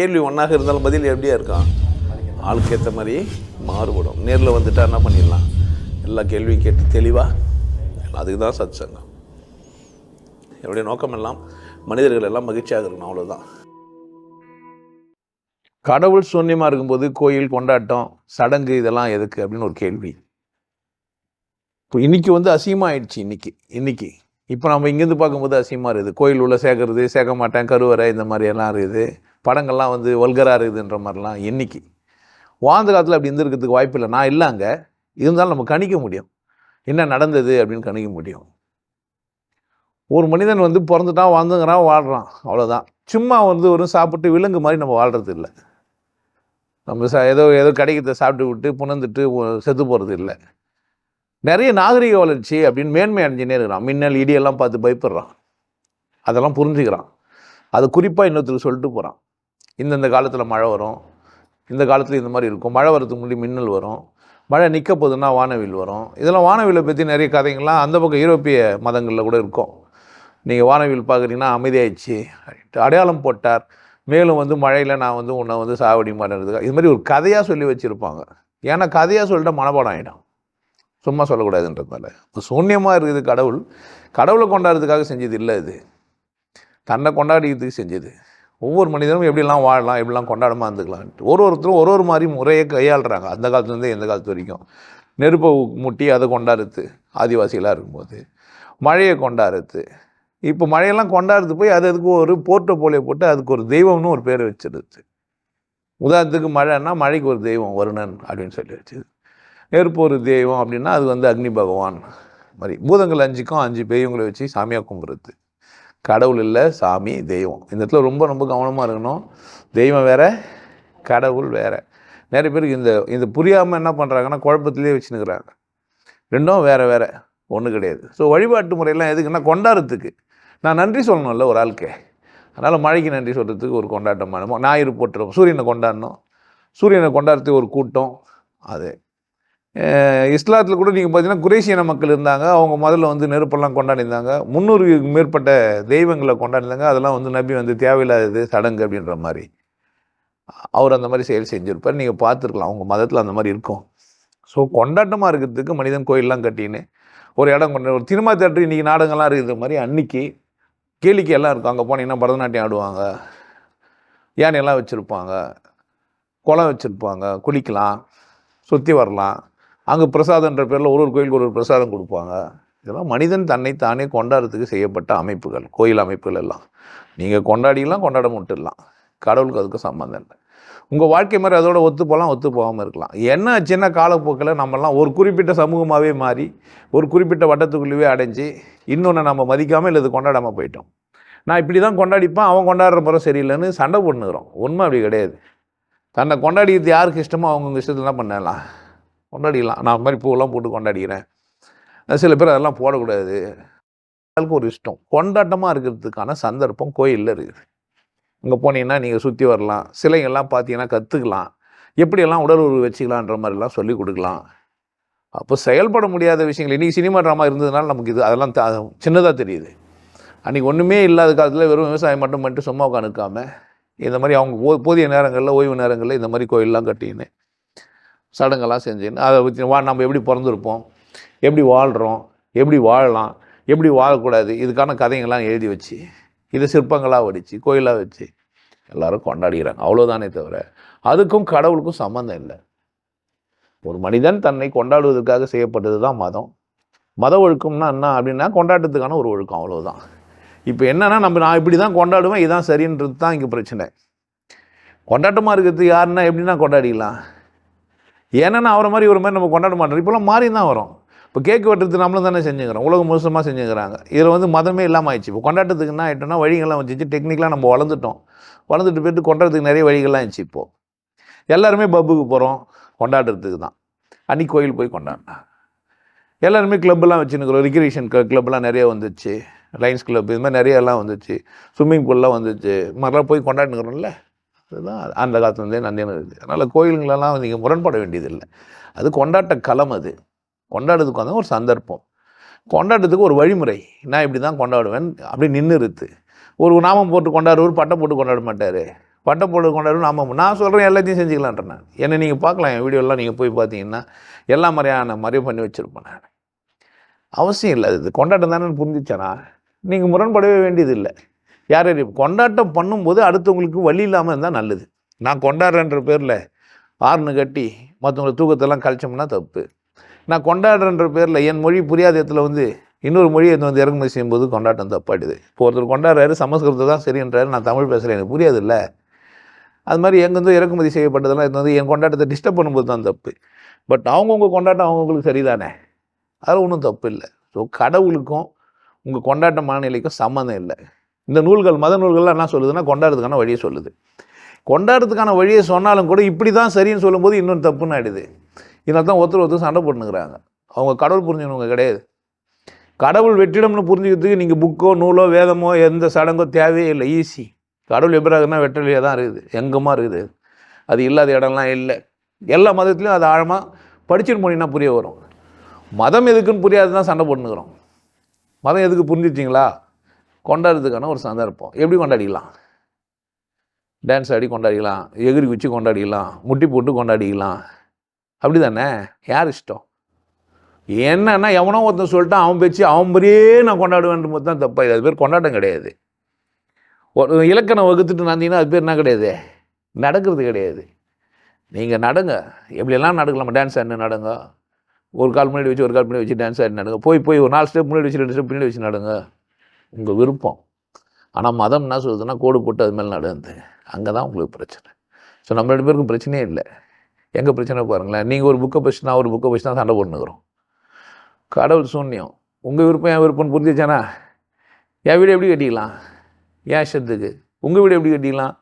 கேள்வி ஒன்றாக இருந்தாலும் பதில் எப்படியா இருக்கான் ஆளுக்கு ஏற்ற மாதிரி மாறுபடும். நேரில் வந்துட்டா என்ன பண்ணிடலாம்? எல்லா கேள்வியும் கேட்டு தெளிவாக அதுக்கு தான் சத் சங்கம் என்னுடைய நோக்கம் எல்லாம் மனிதர்கள் எல்லாம் மகிழ்ச்சியாக இருக்கணும் அவ்வளோதான் கடவுள் சூன்யமாக இருக்கும்போது கோயில் கொண்டாட்டம் சடங்கு இதெல்லாம் எதுக்கு அப்படின்னு ஒரு கேள்வி. இப்போ இன்னைக்கு வந்து அசிங்கமாயிடுச்சு இன்றைக்கி இன்றைக்கி இப்போ நம்ம இங்கேருந்து பார்க்கும்போது அசியமாக இருக்குது. கோயில் உள்ள சேர்க்கறது சேர்க்க மாட்டேன் கருவறை இந்த மாதிரி எல்லாம் இருக்குது. படங்கள்லாம் வந்து வல்கராக இருக்குதுன்ற மாதிரிலாம் இன்னைக்கு வாழ்ந்த காலத்தில் அப்படி இருந்திருக்கிறதுக்கு வாய்ப்பு இல்லை. நான் இல்லை அங்கே. இருந்தாலும் நம்ம கணிக்க முடியும். என்ன நடந்தது அப்படின்னு கணிக்க முடியும். ஒரு மனிதன் வந்து பிறந்துட்டான் வாழ்ந்துங்கிறான் வாழ்கிறான் அவ்வளோதான் சும்மா வந்து ஒரு சாப்பிட்டு விலங்கு மாதிரி நம்ம வாழ்கிறது இல்லை. நம்ம ச ஏதோ ஏதோ கிடைக்கிறத சாப்பிட்டு விட்டு புணர்ந்துட்டு செத்து போகிறது இல்லை. நிறைய நாகரிக வளர்ச்சி அப்படின்னு மேன்மை அடைஞ்சினே இருக்கிறான். மின்னல் இடியெல்லாம் பார்த்து பயப்படுறான். அதெல்லாம் புரிஞ்சுக்கிறான். அது குறிப்பாக இன்னொருத்தருக்கு சொல்லிட்டு போகிறான் இந்தந்த காலத்தில் மழை வரும். இந்த காலத்தில் இந்த மாதிரி இருக்கும். மழை வரதுக்கு முன்னாடி மின்னல் வரும். மழை நிற்க போதுன்னா வானவில் வரும். இதெல்லாம் வானவிலை பற்றி நிறைய கதைங்கள்லாம் அந்த பக்கம் ஐரோப்பிய மதங்களில் கூட இருக்கும். நீங்கள் வானவில் பார்க்குறீங்கன்னா அமைதியாயிடுச்சு. அடையாளம் போட்டார். மேலும் வந்து மழையில் நான் வந்து உன்னை வந்து சாவடி மாட்டேன் இது மாதிரி ஒரு கதையாக சொல்லி வச்சுருப்பாங்க. ஏன்னா கதையாக சொல்லிட்டா மனப்பாடம் ஆகிடும் சும்மா சொல்லக்கூடாதுன்றதுனால. இப்போ சூன்யமாக இருக்குது கடவுள். கடவுளை கொண்டாடுறதுக்காக செஞ்சது இல்லை இது. தன்னை கொண்டாடிக்கிறதுக்கு செஞ்சது. ஒவ்வொரு மனிதனும் எப்படிலாம் வாழலாம் எப்படிலாம் கொண்டாடமாக இருந்துக்கலாம் ஒரு ஒருத்தரும் ஒரு ஒரு மாதிரி முறையை கையாளுறாங்க. அந்த காலத்துலேருந்து எந்த காலத்து வரைக்கும். நெருப்பை முட்டி அதை கொண்டாடுறது ஆதிவாசிகளாக இருக்கும்போது. மழையை கொண்டாடுறது. இப்போ மழையெல்லாம் கொண்டாடுறது போய் அது அதுக்கு ஒரு போர்ட்டோ போலியோ போட்டு அதுக்கு ஒரு தெய்வம்னு ஒரு பேர் வச்சிருது உதாரணத்துக்கு மழைன்னா மழைக்கு ஒரு தெய்வம் வருணன் அப்படின்னு சொல்லி வச்சுது. நெருப்பு ஒரு தெய்வம் அப்படின்னா அது வந்து அக்னி பகவான் மாதிரி. பூதங்கள் அஞ்சுக்கும் அஞ்சு பெரியவங்களை வச்சு சாமியாக கும்பிட்றது. கடவுள் இல்லை சாமி தெய்வம். இந்த இடத்துல ரொம்ப ரொம்ப கவனமாக இருக்கணும். தெய்வம் வேற கடவுள் வேறு. நிறைய பேருக்கு இந்த இது புரியாமல் என்ன பண்ணுறாங்கன்னா குழப்பத்திலே வச்சுன்னுக்குறாங்க. ரெண்டும் வேறு வேறு. ஒன்று கிடையாது. ஸோ வழிபாட்டு முறையெல்லாம் எதுக்குன்னா கொண்டாடுறதுக்கு. நான் நன்றி சொல்லணும்ல ஒரு ஆளுக்கு. அதனால் மழைக்கு நன்றி சொல்கிறதுக்கு ஒரு கொண்டாட்டமான ஞாயிறு போட்டுருவோம் சூரியனை கொண்டாடணும். சூரியனை கொண்டாடுறதுக்கு ஒரு கூட்டம். அது. இஸ்லாத்தில் கூட நீங்கள் பார்த்தீங்கன்னா குரேஷியன மக்கள் இருந்தாங்க. அவங்க முதல்ல வந்து நெருப்பெல்லாம் கொண்டாடிருந்தாங்க முந்நூறுக்கு மேற்பட்ட தெய்வங்களை கொண்டாடிருந்தாங்க அதெல்லாம் வந்து நபி வந்து தேவையில்லாதது சடங்கு அப்படின்ற மாதிரி. அவர் அந்த மாதிரி செயல் செஞ்சுருப்பார். நீங்கள் பார்த்துருக்கலாம் அவங்க மதத்தில் அந்த மாதிரி இருக்கும். ஸோ கொண்டாட்டமாக இருக்கிறதுக்கு மனிதன் கோயிலெலாம் கட்டின்னு ஒரு இடம் கொண்டு ஒரு சினிமா தேட்டர் இன்றைக்கி நாடகங்கள்லாம் இருக்கிற மாதிரி அன்னைக்கு கேளிக்கை எல்லாம் இருக்கும். அங்கே போனீங்கன்னா பரதநாட்டியம் ஆடுவாங்க. யானையெல்லாம் வச்சுருப்பாங்க. குளம் வச்சுருப்பாங்க. குளிக்கலாம். சுற்றி வரலாம். அங்கே பிரசாதன்ற பேரில் ஒரு ஒரு கோயிலுக்கு ஒரு ஒரு பிரசாதம் கொடுப்பாங்க. இதெல்லாம் மனிதன் தன்னை தானே கொண்டாடுறதுக்கு செய்யப்பட்ட அமைப்புகள் கோயில் அமைப்புகள் எல்லாம். நீங்கள் கொண்டாடிலாம் கொண்டாட முட்டுடலாம் கடவுளுக்கு அதுக்கு சம்மந்தம் இல்லை. உங்கள் வாழ்க்கை மாதிரி அதோட ஒத்து போகலாம் ஒத்து போகாமல் இருக்கலாம். என்ன சின்ன காலப்போக்கில் நம்மலாம் ஒரு குறிப்பிட்ட சமூகமாகவே மாறி ஒரு குறிப்பிட்ட வட்டத்துக்குள்ளேயே அடைஞ்சு இன்னொன்று நம்ம மதிக்காமல் இல்லை இது கொண்டாடாமல் போயிட்டோம். நான் இப்படி தான் கொண்டாடிப்பேன் அவன் கொண்டாடுற பிறகு சரியில்லைன்னு சண்டை பண்ணுகிறோம் உண்மை அப்படி கிடையாது. தன்னை கொண்டாடிக்கிறது யாருக்கு இஷ்டமோ அவங்கவுங்க இஷ்டத்தில் பண்ணலாம். கொண்டாடிக்கலாம் நான் அந்த மாதிரி பூவெல்லாம் போட்டு கொண்டாடிக்கிறேன். சில பேர் அதெல்லாம் போடக்கூடாது. அதுக்கு ஒரு இஷ்டம். கொண்டாட்டமாக இருக்கிறதுக்கான சந்தர்ப்பம் கோயிலில் இருக்குது. அங்கே போனீங்கன்னா நீங்கள் சுற்றி வரலாம். சிலைங்கள்லாம் பார்த்தீங்கன்னா கற்றுக்கலாம் எப்படியெல்லாம் உடல் உருவ வச்சுக்கலான்ற மாதிரிலாம் சொல்லி கொடுக்கலாம். அப்போ செயல்பட முடியாத விஷயங்கள். இன்றைக்கி சினிமா ட்ராமா இருந்ததுனால நமக்கு இது அதெல்லாம் சின்னதாக தெரியுது. அன்றைக்கி ஒன்றுமே இல்லாத காலத்தில் வெறும் விவசாயம் மட்டும் பண்ணிட்டு சும்மா உட்காந்துக்காமல் இந்த மாதிரி அவங்க போ போதிய நேரங்களில் ஓய்வு நேரங்களில் இந்த மாதிரி கோயிலெலாம் கட்டின்னு சடங்கெல்லாம் செஞ்சுன்னு அதை வச்சு வா நம்ம எப்படி பிறந்திருப்போம்? எப்படி வாழ்கிறோம் எப்படி வாழலாம்? எப்படி வாழக்கூடாது? இதுக்கான கதைங்கள்லாம் எழுதி வச்சு இதை சிற்பங்களாக வடித்து கோயிலாக வச்சு எல்லோரும் கொண்டாடுகிறாங்க அவ்வளோதானே தவிர அதுக்கும் கடவுளுக்கும் சம்மந்தம் இல்லை. ஒரு மனிதன் தன்னை கொண்டாடுவதற்காக செய்யப்பட்டது தான் மதம். மத ஒழுக்கம்னா என்ன அப்படின்னா கொண்டாட்டத்துக்கான ஒரு ஒழுக்கம் அவ்வளோதான் இப்போ என்னென்னா நம்ம நான் இப்படி தான் கொண்டாடுவேன் இதுதான் சரின்றது தான் இங்கே பிரச்சனை. கொண்டாட்டமாக இருக்கிறது யாருன்னா எப்படின்னா கொண்டாடிக்கலாம். ஏன்னா அவரை மாதிரி ஒரு மாதிரி நம்ம கொண்டாட மாட்டோம். இப்போலாம் மாறி தான் வரும். இப்போ கேக் வெட்டுறது நம்மளும் தானே செஞ்சுக்கிறோம். உலகம் முழுசமாக செஞ்சுக்கிறாங்க. இதில் வந்து மதமே இல்லாமல் ஆயிடுச்சு. இப்போ கொண்டாட்டத்துக்கு என்ன ஆகிட்டோம்னா வழிகள்லாம் வச்சுச்சு டெக்னிக்கலாக நம்ம வளர்ந்துட்டோம். வளர்ந்துட்டு போயிட்டு கொண்டாடுறதுக்கு நிறைய வழிகள்லாம் இருந்துச்சு இப்போது எல்லாருமே பப்புக்கு போகிறோம் கொண்டாடுறதுக்கு தான். அன்னைக்கு கோயில் போய் கொண்டாடினாங்க எல்லாருமே கிளப்லாம் வச்சுருக்கிறோம் ரிக்ரியேஷன் கிளப்லாம் நிறைய வந்துச்சு. லைன்ஸ் கிளப் இது மாதிரி நிறைய எல்லாம் வந்துச்சு. ஸ்விம்மிங் பூல்லாம் வந்துச்சு. இது மாதிரிலாம் போய் கொண்டாடினுக்கிறோம்ல அதுதான். அந்த காலத்துலேருந்தே நந்தியம் இருக்குது அதனால் கோயிலுங்களெல்லாம் நீங்கள் முரண்பட வேண்டியதில்லை. அது கொண்டாட்ட களம் அது. கொண்டாடுறதுக்கு வந்து ஒரு சந்தர்ப்பம். கொண்டாடுறதுக்கு ஒரு வழிமுறை. நான் இப்படி தான் கொண்டாடுவேன். அப்படி நின்றுருத்து ஒரு நாமம் போட்டு கொண்டாடுவார் பட்டம் போட்டு கொண்டாட மாட்டார். பட்டப்பொழுது கொண்டாடும் நாம நான் சொல்கிறேன் எல்லாத்தையும் செஞ்சுக்கலான்றேன் நான். என்னை நீங்கள் பார்க்கலாம். என் வீடியோலாம் நீங்கள் போய் பார்த்தீங்கன்னா எல்லா மாதிரியான மறைவு பண்ணி வச்சுருப்பேன் நான். அவசியம் இல்லை. இது கொண்டாட்டம் தானே புரிஞ்சிச்சேனா? நீங்கள் முரண்படவே வேண்டியது இல்லை யார் கொண்டாட்டம் பண்ணும்போது அடுத்தவங்களுக்கு வழி இல்லாமல் இருந்தால் நல்லது. நான் கொண்டாடுறேன்ற பேரில் ஆறுனு கட்டி மற்றவங்களை தூக்கத்தெல்லாம் கழிச்சோம்னா தப்பு. நான் கொண்டாடுறேன்ற பேரில் என் மொழி புரியாத இடத்துல வந்து இன்னொரு மொழியை வந்து இறக்குமதி செய்யும்போது கொண்டாட்டம் தப்பாடுது இப்போ ஒருத்தர் கொண்டாடுறாரு சமஸ்கிருதத்தை தான் சரின்றாரு நான் தமிழ் பேசுகிறேன் எனக்கு புரியாதுல்ல. அது மாதிரி எங்கேருந்து இறக்குமதி செய்யப்பட்டதெல்லாம் இது வந்து என் கொண்டாட்டத்தை டிஸ்டர்ப் பண்ணும்போது தான் தப்பு. பட் அவங்கவுங்க கொண்டாட்டம் அவங்கவுங்களுக்கு சரிதானே? அதில் ஒன்றும் தப்பு இல்லை. ஸோ கடவுளுக்கும் உங்கள் கொண்டாட்ட மனநிலைக்கும் சம்மந்தம் இல்லை. இந்த நூல்கள் மத நூல்கள்லாம் என்ன சொல்லுதுன்னா கொண்டாடுறதுக்கான வழியை சொல்லுது. கொண்டாடுறதுக்கான வழியை சொன்னாலும் கூட இப்படி தான் சரின்னு சொல்லும்போது இன்னொன்று தப்புன்னு ஆயிடுது. இதனால் தான் ஒருத்தர் ஒருத்தர் சண்டை போட்டுனுக்குறாங்க அவங்க கடவுள் புரிஞ்சவங்க கிடையாது. கடவுள் வெற்றிடம்னு புரிஞ்சுக்கிறதுக்கு நீங்கள் புக்கோ நூலோ வேதமோ எந்த சடங்கோ தேவையே இல்லை. ஈஸி கடவுள் எப்படினா வெற்றிலையே தான் இருக்குது. எங்கேமா இருக்குது? அது இல்லாத இடம்லாம் இல்லை. எல்லா மதத்துலேயும் அது ஆழமாக படிச்சுட்டு போனீங்கன்னா புரிய வரும். மதம் எதுக்குன்னு புரியாது தான் சண்டை போட்டுனுக்குறோம் மதம் எதுக்கு புரிஞ்சிச்சிங்களா? கொண்டாடுறதுக்கான ஒரு சந்தர்ப்பம் எப்படி கொண்டாடிக்கலாம்? டான்ஸ் ஆடி கொண்டாடிக்கலாம். எகிரி குச்சி கொண்டாடிக்கலாம். முட்டி போட்டு கொண்டாடிக்கலாம். அப்படி தானே யார் இஷ்டம்? என்னன்னா எவனோ ஒருத்தன் சொல்லிட்டான் அவன் பேச்சு அவன் மாதிரியே நான் கொண்டாடுவேன் போது தான் தப்பா. அது பேர் கொண்டாட்டம் கிடையாது. ஒரு இலக்கணம் வகுத்துட்டு நடந்தீங்கன்னா அது பேர் என்ன கிடையாது? நடக்கிறது கிடையாது. நீங்கள் நடங்க. எப்படியெல்லாம் நடக்கலாம்? டான்ஸ் ஆடினு நடங்க. ஒரு கால் முன்னாடி வச்சு ஒரு கால் முன்னாடி வச்சு டான்ஸ் ஆடி நடங்க. போய் போய் ஒரு நாலு ஸ்டெப் முன்னாடி வச்சு ரெண்டு ஸ்டெப் பின்னாடி வச்சு நடங்க. உங்கள் விருப்பம். ஆனால் மதம் என்ன சொல்லுதுன்னா கோடு போட்டு அது மேலே நடந்து அங்கே தான் உங்களுக்கு பிரச்சனை. ஸோ நம்ம ரெண்டு பேருக்கும் பிரச்சனையே இல்லை. எங்கள் பிரச்சனை பாருங்களேன். நீங்கள் ஒரு புக்கை பற்றி நான் ஒரு புக்கை பற்றி தான் சண்டை போட்டுனுக்குறோம் கடவுள் சூன்யம். உங்கள் விருப்பம் என் விருப்பம்னு புரிஞ்சிச்சானா? என் வீடு எப்படி கட்டிக்கலாம்? என் இஷ்டத்துக்கு. உங்கள் வீடு எப்படி கட்டிக்கலாம்?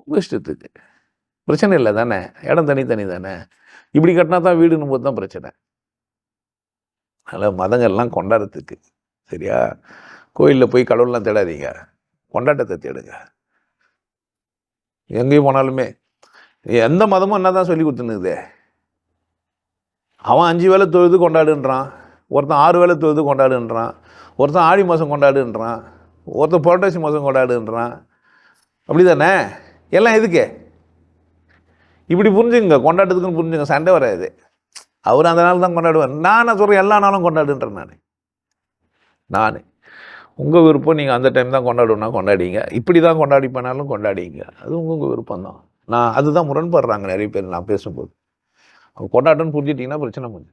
உங்கள் இஷ்டத்துக்கு. பிரச்சனை இல்லை தானே? இடம் தனி தனி தானே? இப்படி கட்டினா தான் வீடுன்னு போது தான் பிரச்சனை. அதனால் மதங்கள்லாம் கொண்டாடுறதுக்கு. சரியா? கோயிலில் போய் கடவுள்லாம் தேடாதீங்க. கொண்டாட்டத்தை தேடுங்க. எங்கேயும் போனாலுமே. எந்த மதமும் என்ன தான் சொல்லி கொடுத்துனுக்குதே அவன் அஞ்சு வேளை தொழுது கொண்டாடுன்றான். ஒருத்தன் ஆறு வேளை தொழுது கொண்டாடுன்றான். ஒருத்தன் ஆடி மாதம் கொண்டாடுன்றான். ஒருத்தன் புரட்டாசி மாதம் கொண்டாடுன்றான். அப்படி தானே எல்லாம் எதுக்கு? இப்படி புரிஞ்சுங்க. கொண்டாட்டத்துக்குன்னு புரிஞ்சுங்க. சண்டை வராது. அவர் அந்த நாள் தான் கொண்டாடுவார். நான் சொல்கிறேன் எல்லா நாளும் கொண்டாடுன்றேன் நான். நான். உங்கள் விருப்பம் நீங்கள் அந்த டைம் தான் கொண்டாடணும்னா கொண்டாடிங்க. இப்படி தான் கொண்டாடிப்பனாலும் கொண்டாடிங்க. அது உங்கள் விருப்பம் தான் நான் அதுதான் முரண்படுறாங்க நிறைய பேர் நான் பேசும்போது. அவங்க கொண்டாட்டம்னு புரிஞ்சிட்டிங்கன்னா பிரச்சனை முடிஞ்சு